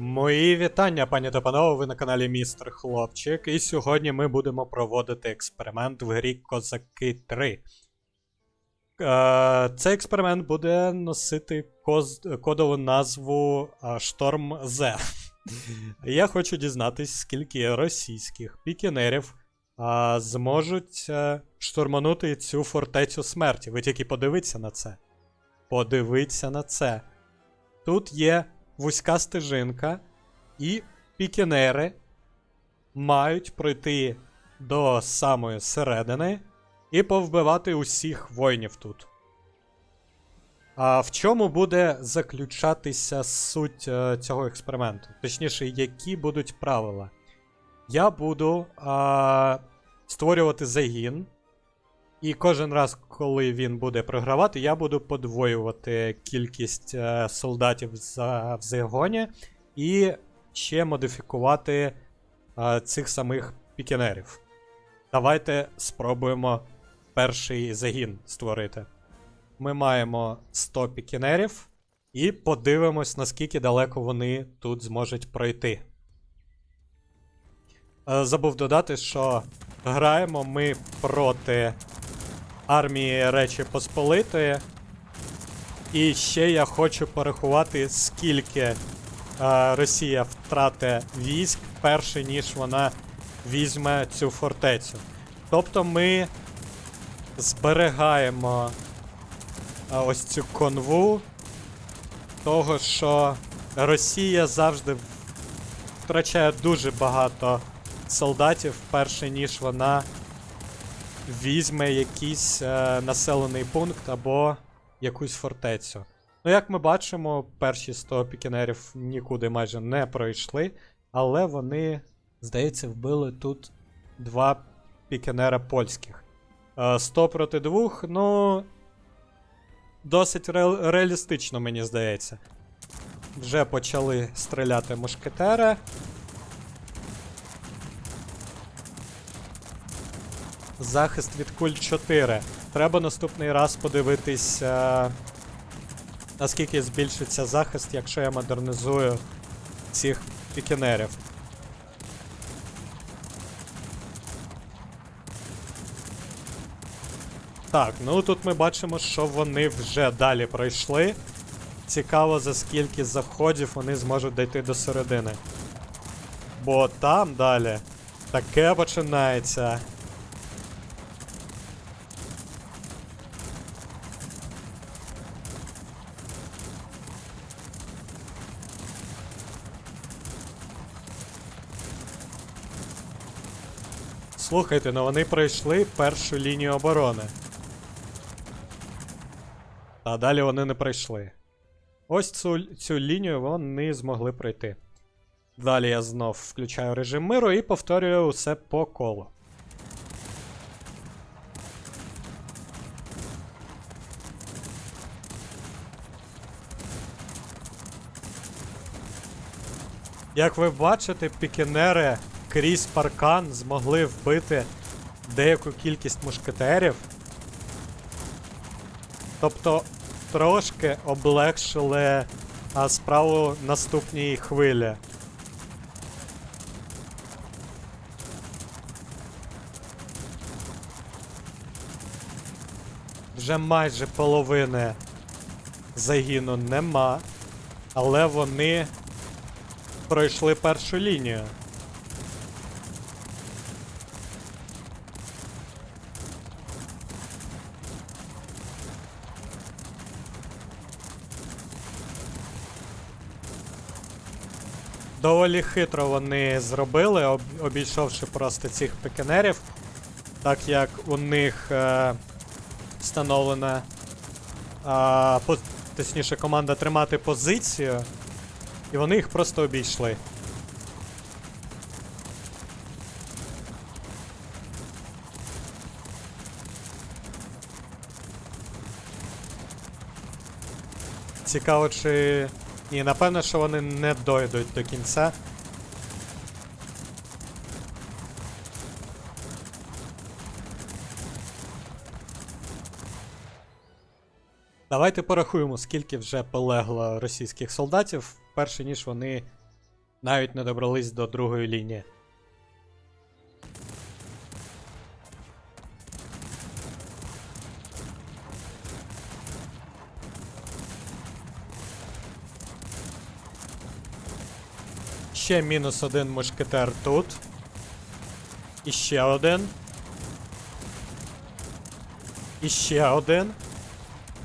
Мої вітання, пані та панове, ви на каналі Містер Хлопчик, і сьогодні ми будемо проводити експеримент в грі Козаки 3. Е, цей експеримент буде носити коз- кодову назву е, Шторм Z. Я хочу дізнатись, скільки російських пікінерів е, зможуть штурманути цю фортецю смерті. Ви тільки подивіться на це. Подивіться на це. Тут є вузька стежинка, і пікінери мають пройти до самої середини і повбивати усіх воїнів тут. А в чому буде заключатися суть е, цього експерименту? Точніше, які будуть правила? Я буду а, створювати загін, і кожен раз, коли він буде програвати, я буду подвоювати кількість е, солдатів за, в загоні і ще модифікувати е, цих самих пікінерів. Давайте спробуємо перший загін створити. Ми маємо 100 пікінерів і подивимось, наскільки далеко вони тут зможуть пройти. Е, Забув додати, що граємо ми проти армії Речі Посполитої. І ще я хочу порахувати, скільки е, Росія втрати військ, перше ніж вона візьме цю фортецю. Тобто ми зберігаємо е, ось цю конву того, що Росія завжди втрачає дуже багато солдатів, перше ніж вона візьме якийсь е, населений пункт або якусь фортецю. Ну, як ми бачимо, перші 100 пікінерів нікуди майже не пройшли, але вони, здається, вбили тут два пікінера польських. Е, 100 проти 2, ну. Досить ре- реалістично, мені здається. Вже почали стріляти мушкетери. Захист від куль 4. Треба наступний раз подивитись, е, наскільки збільшиться захист, якщо я модернізую цих пікінерів. Так, ну тут ми бачимо, що вони вже далі пройшли. Цікаво, за скільки заходів вони зможуть дійти до середини. Бо там далі таке починається. Слухайте, ну вони пройшли першу лінію оборони. А далі вони не пройшли. Ось цю, цю лінію вони змогли пройти. Далі я знов включаю режим миру і повторюю усе по колу. Як ви бачите, пікінери крізь паркан змогли вбити деяку кількість мушкетерів. Тобто трошки облегшили а, справу наступній хвилі. Вже майже половини загіну нема, але вони пройшли першу лінію. Доволі хитро вони зробили, обійшовши просто цих пекенерів, так як у них е, встановлена а, по, точніше команда тримати позицію, і вони їх просто обійшли. Цікаво, чи. Ні, напевно, що вони не дойдуть до кінця. Давайте порахуємо, скільки вже полегло російських солдатів, перше ніж вони Навіть не добрались до другої лінії. Ще мінус один мушкетер тут. І ще один. І ще один.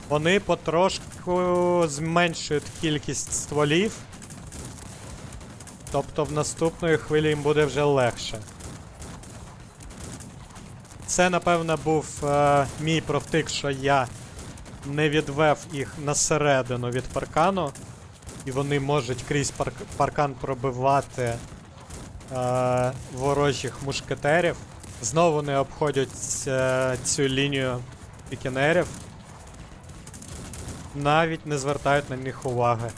Вони потрошку зменшують кількість стволів. Тобто в наступної хвилі їм буде вже легше. Це, напевно, був е, мій провтик, що я не відвев їх на середину від паркану. І вони можуть крізь парк паркан пробивати е, ворожих мушкетерів. Знову не обходять е, цю лінію пікінерів. Навіть не звертають на них уваги.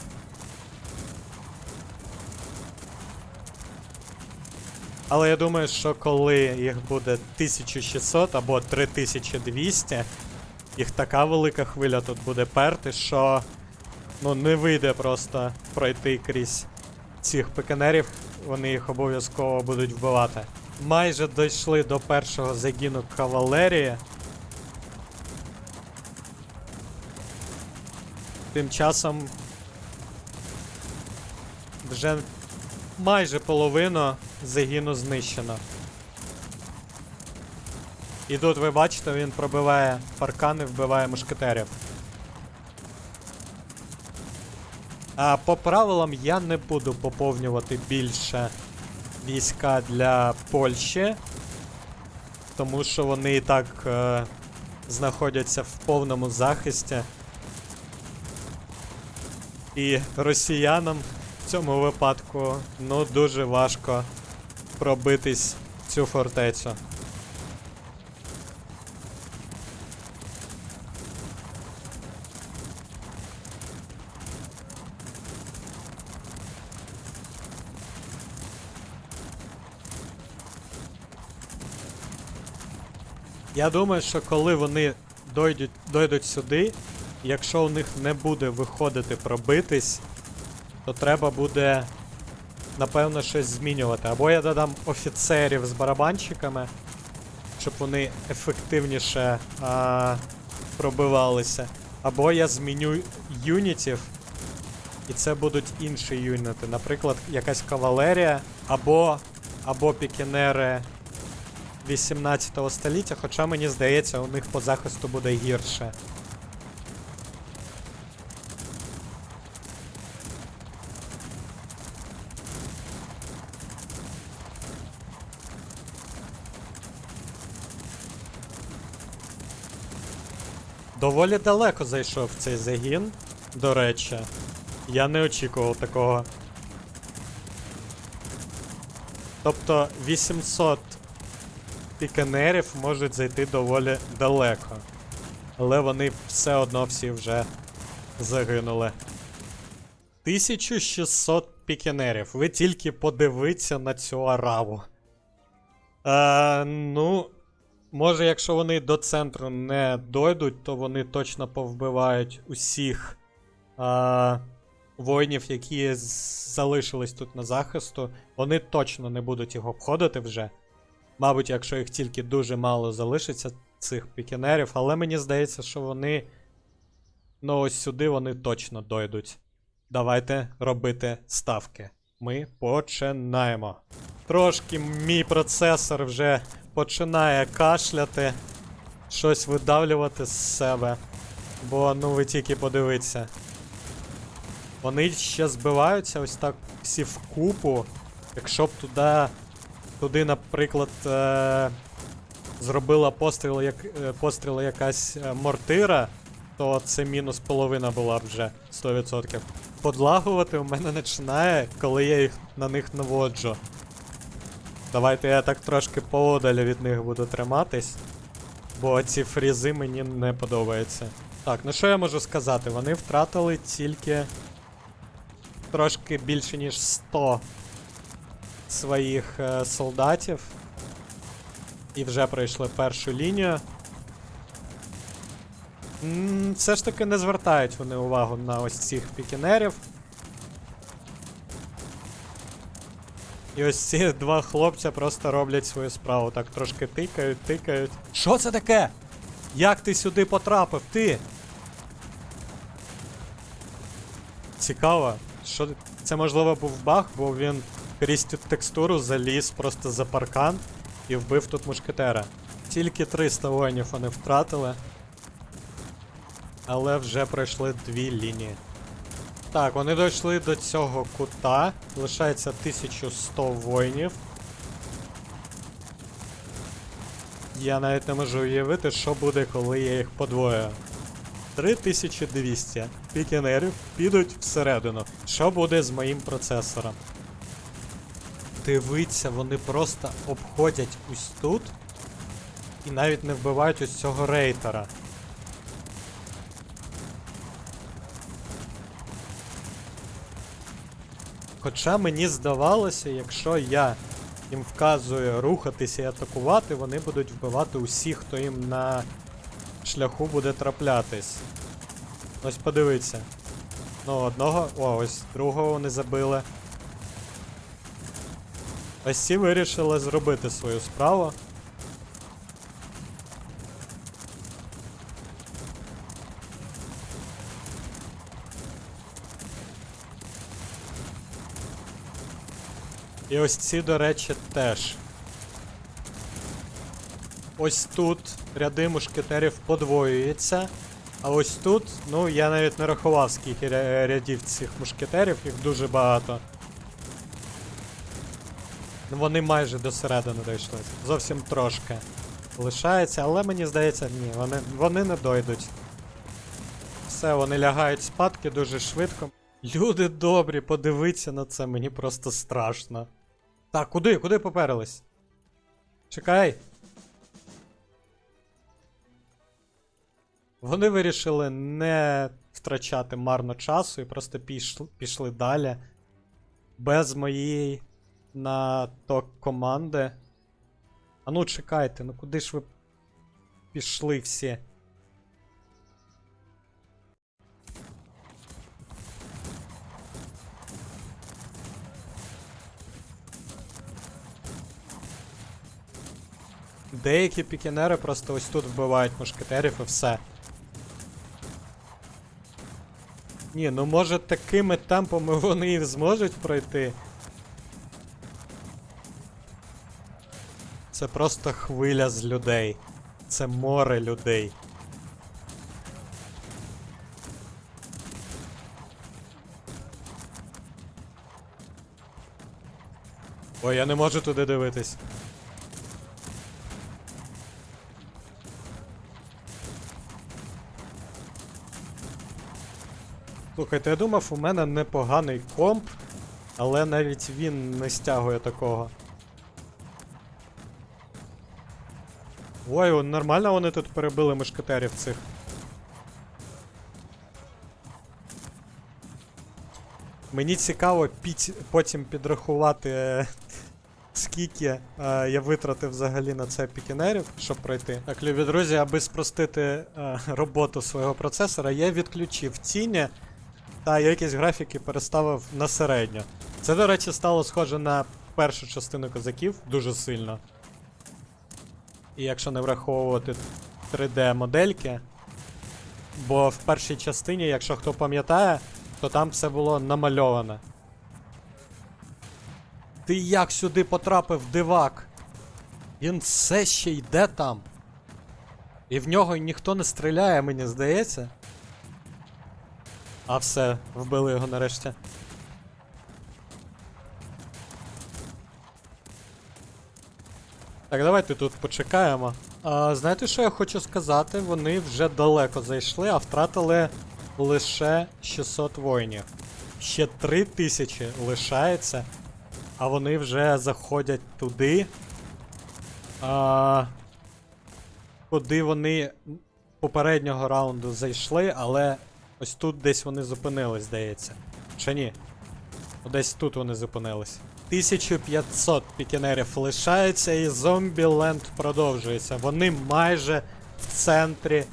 Але я думаю, що коли їх буде 1600 або 3200, їх така велика хвиля тут буде перти, що ну не вийде просто пройти крізь цих пеканерів, вони їх обов'язково будуть вбивати. Майже дійшли до першого загіну кавалерії. Тим часом вже майже половину загіну знищено. І тут ви бачите, він пробиває паркани, вбиває мушкетерів. А по правилам я не буду поповнювати більше війська для Польщі, тому що вони і так е, знаходяться в повному захисті. І росіянам в цьому випадку ну дуже важко пробитись в цю фортецю. Я думаю, що коли вони дойдуть, дойдуть сюди, якщо у них не буде виходити пробитись, то треба буде, напевно, щось змінювати. Або я додам офіцерів з барабанщиками, щоб вони ефективніше а, пробивалися. Або я зміню юнітів, і це будуть інші юніти. Наприклад, якась кавалерія, або, або пікінери 18 століття, хоча мені здається, у них по захисту буде гірше. Доволі далеко зайшов цей загін, до речі. Я не очікував такого. Тобто 800 піканерів можуть зайти доволі далеко. Але вони все одно всі вже загинули. 1600 пікінерів. Ви тільки подивіться на цю араву. Е, ну, може, якщо вони до центру не дойдуть, то вони точно повбивають усіх е, воїнів, які залишились тут на захисту. Вони точно не будуть їх обходити вже. Мабуть, якщо їх тільки дуже мало залишиться, цих пікінерів, але мені здається, що вони. Ну, ось сюди вони точно дойдуть. Давайте робити ставки. Ми починаємо. Трошки мій процесор вже починає кашляти, щось видавлювати з себе. Бо ну ви тільки подивіться. Вони ще збиваються ось так всі вкупу. Якщо б туди туди, наприклад, е- зробила постріл, як, е, постріл якась е, мортира, то це мінус половина була б вже 100%. Подлагувати у мене починає, коли я їх на них наводжу. Давайте я так трошки поодалі від них буду триматись. Бо ці фрізи мені не подобаються. Так, ну що я можу сказати? Вони втратили тільки трошки більше, ніж 100 своїх е, солдатів. І вже пройшли першу лінію. Все ж таки не звертають вони увагу на ось цих пікінерів. І ось ці два хлопця просто роблять свою справу. Так трошки тикають, тикають. Що це таке? Як ти сюди потрапив? Ти? Цікаво. Що це можливо був баг, бо він крізь текстуру заліз просто за паркан і вбив тут мушкетера. Тільки 300 воїнів вони втратили. Але вже пройшли дві лінії. Так, вони дійшли до цього кута. Лишається 1100 воїнів. Я навіть не можу уявити, що буде, коли я їх подвою. 3200 пікінерів підуть всередину. Що буде з моїм процесором? Дивіться, вони просто обходять ось тут і навіть не вбивають ось цього рейтера. Хоча мені здавалося, якщо я їм вказую рухатися і атакувати, вони будуть вбивати усіх, хто їм на шляху буде траплятись. Ось подивіться. Ну, одного. О, ось другого вони забили. Ось ці вирішили зробити свою справу. І ось ці, до речі, теж. Ось тут ряди мушкетерів подвоюються. А ось тут, ну я навіть не рахував, скільки ря- рядів цих мушкетерів, їх дуже багато. Вони майже до середини дійшли. Зовсім трошки. Лишається, але мені здається, ні, вони, вони не дойдуть. Все, вони лягають спадки дуже швидко. Люди добрі, подивіться на це, мені просто страшно. Так, куди? Куди поперились? Чекай. Вони вирішили не втрачати марно часу і просто пішли, пішли далі. Без моєї на ток команди. А ну чекайте, ну куди ж ви пішли всі? Деякі пікінери просто ось тут вбивають мушкетерів і все. Ні, ну може такими темпами вони і зможуть пройти. Це просто хвиля з людей. Це море людей. Ой, я не можу туди дивитись. Слухайте, я думав, у мене непоганий комп, але навіть він не стягує такого. Ой, нормально вони тут перебили мушкетерів цих. Мені цікаво піць, потім підрахувати, е, скільки е, я витратив взагалі на це пікінерів, щоб пройти. Так, любі друзі, аби спростити е, роботу свого процесора, я відключив тіні та якісь графіки переставив на середню. Це, до речі, стало схоже на першу частину козаків дуже сильно. І якщо не враховувати 3D-модельки, бо в першій частині, якщо хто пам'ятає, то там все було намальоване. Ти як сюди потрапив, дивак? Він все ще йде там. І в нього ніхто не стріляє, мені здається. А все, вбили його нарешті. Так, давайте тут почекаємо. А, знаєте, що я хочу сказати? Вони вже далеко зайшли, а втратили лише 600 воїнів. Ще 3000 лишається, а вони вже заходять туди. А, куди вони попереднього раунду зайшли, але ось тут десь вони зупинились, здається. Чи ні? Десь тут вони зупинились. 1500 пікінерів лишається і зомбіленд продовжується. Вони майже в центрі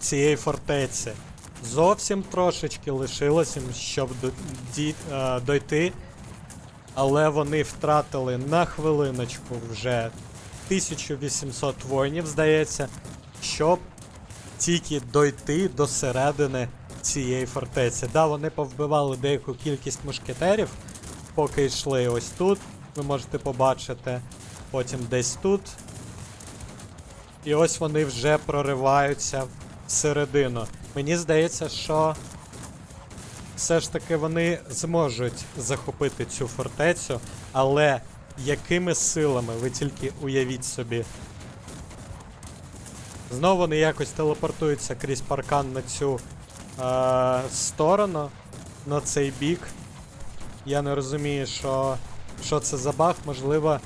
цієї фортеці. Зовсім трошечки лишилось їм, щоб е, дойти. але вони втратили на хвилиночку вже 1800 воїнів, здається, щоб тільки дойти до середини цієї фортеці. Да, вони повбивали деяку кількість мушкетерів, поки йшли ось тут. Ви можете побачити. Потім десь тут. І ось вони вже прориваються всередину. Мені здається, що все ж таки вони зможуть захопити цю фортецю, але якими силами ви тільки уявіть собі. Знову вони якось телепортуються крізь паркан на цю е- сторону, на цей бік. Я не розумію, що, що це за баг. Можливо,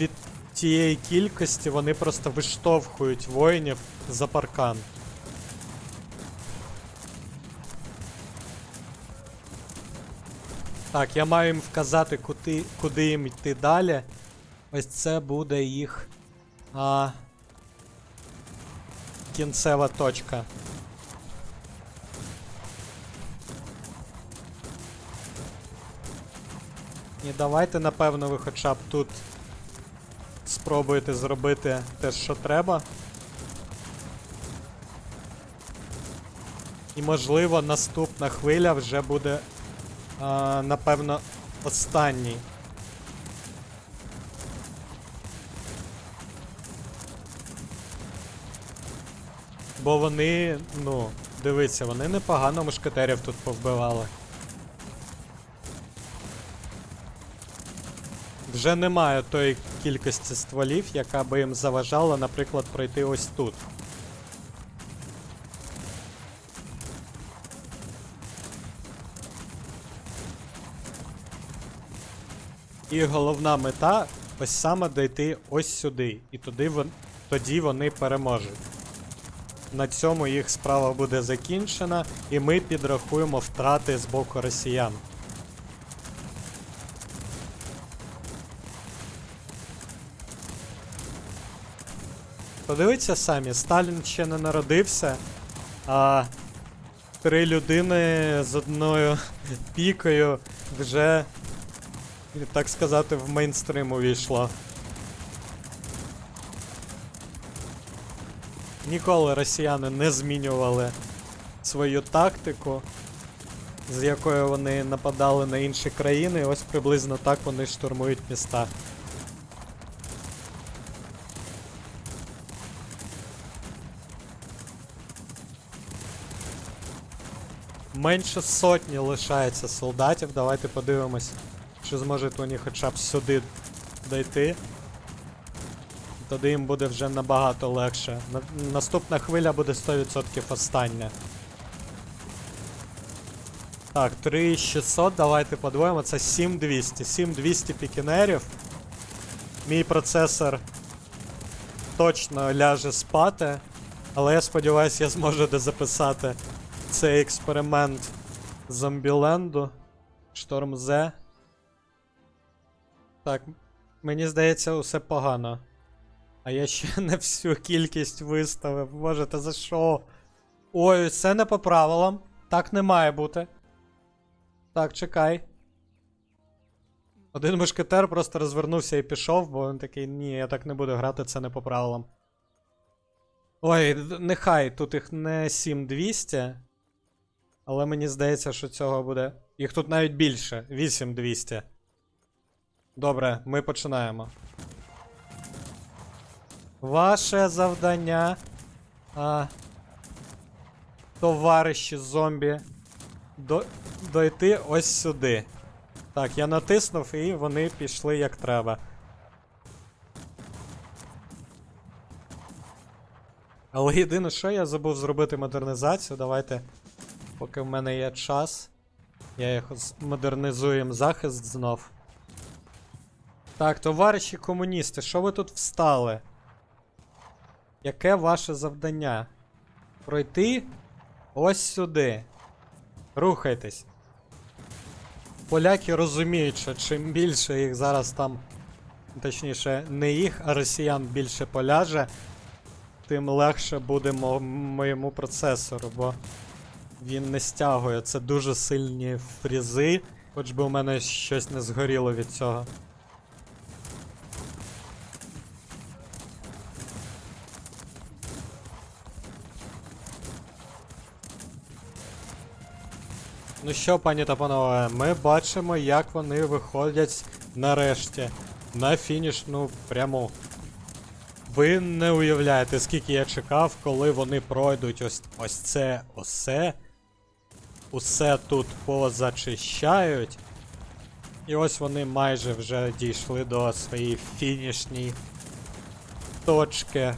від тієї кількості вони просто виштовхують воїнів за паркан. Так, я маю їм вказати, куди, куди їм йти далі. Ось це буде їх. А, кінцева точка. І давайте, напевно, ви хоча б тут спробуєте зробити те, що треба. І можливо наступна хвиля вже буде, а, напевно, останній. Бо вони, ну, дивіться, вони непогано мушкетерів тут повбивали. Вже немає тої кількості стволів, яка би їм заважала, наприклад, пройти ось тут. І головна мета ось саме дійти ось сюди. І туди вон, тоді вони переможуть. На цьому їх справа буде закінчена, і ми підрахуємо втрати з боку росіян. Подивіться самі, Сталін ще не народився, а три людини з одною пікою вже, так сказати, в мейнстрим увійшло. Ніколи росіяни не змінювали свою тактику, з якою вони нападали на інші країни, і ось приблизно так вони штурмують міста. Менше сотні лишається солдатів. Давайте подивимось, чи зможуть вони хоча б сюди дойти. Тоді їм буде вже набагато легше. Наступна хвиля буде 100% остання. Так, 3600, давайте подвоїмо. Це 7200. 7200 пікінерів. Мій процесор точно ляже спати. Але я сподіваюся, я зможу дозаписати цей експеримент Зомбіленду. Шторм З. Так, мені здається, усе погано. А я ще не всю кількість виставив. Боже, та за що? Ой, це не по правилам. Так не має бути. Так, чекай. Один мушкетер просто розвернувся і пішов, бо він такий, ні, я так не буду грати, це не по правилам. Ой, нехай тут їх не 7200. Але мені здається, що цього буде. Їх тут навіть більше. 8200. Добре, ми починаємо. Ваше завдання. А, товариші зомбі. До, дойти ось сюди. Так, я натиснув і вони пішли як треба. Але єдине, що я забув зробити модернізацію. Давайте, поки в мене є час. Я їх модернізуємо захист знов. Так, товариші комуністи, що ви тут встали? Яке ваше завдання? Пройти ось сюди. Рухайтесь. Поляки розуміють, що чим більше їх зараз там, точніше, не їх, а росіян більше поляже, тим легше буде моєму процесору, бо він не стягує. Це дуже сильні фрізи, Хоч би у мене щось не згоріло від цього. Ну що, пані та панове, ми бачимо, як вони виходять нарешті на фінішну пряму. Ви не уявляєте, скільки я чекав, коли вони пройдуть ось, ось це осе. Усе тут позачищають. І ось вони майже вже дійшли до своєї фінішній точки.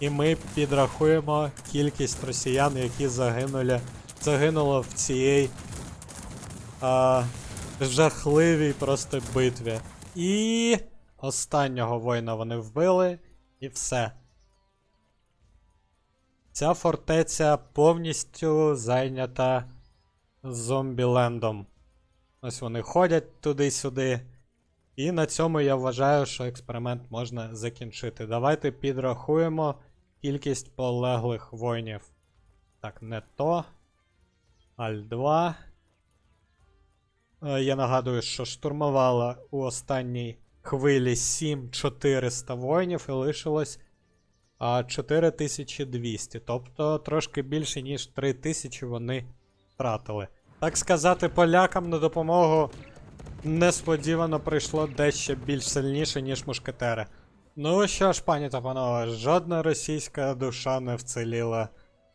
І ми підрахуємо кількість росіян, які загинули, загинуло в цій жахливій просто битві. І останнього воїна вони вбили, і все. Ця фортеця повністю зайнята зомбілендом. Ось вони ходять туди-сюди. І на цьому я вважаю, що експеримент можна закінчити. Давайте підрахуємо кількість полеглих воїнів. Так, не то. Аль 2. Е, Я нагадую, що штурмувала у останній хвилі 7400 воїнів і лишилось 4200. Тобто трошки більше, ніж 3000 вони втратили. Так сказати, полякам на допомогу несподівано прийшло дещо більш сильніше, ніж мушкетери. Ну що ж, пані та панове, жодна російська душа не вціліла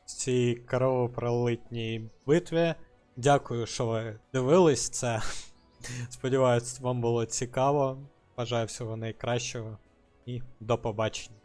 в цій кровопролитній битві. Дякую, що ви дивились це. Сподіваюсь, вам було цікаво. Бажаю всього найкращого і до побачення.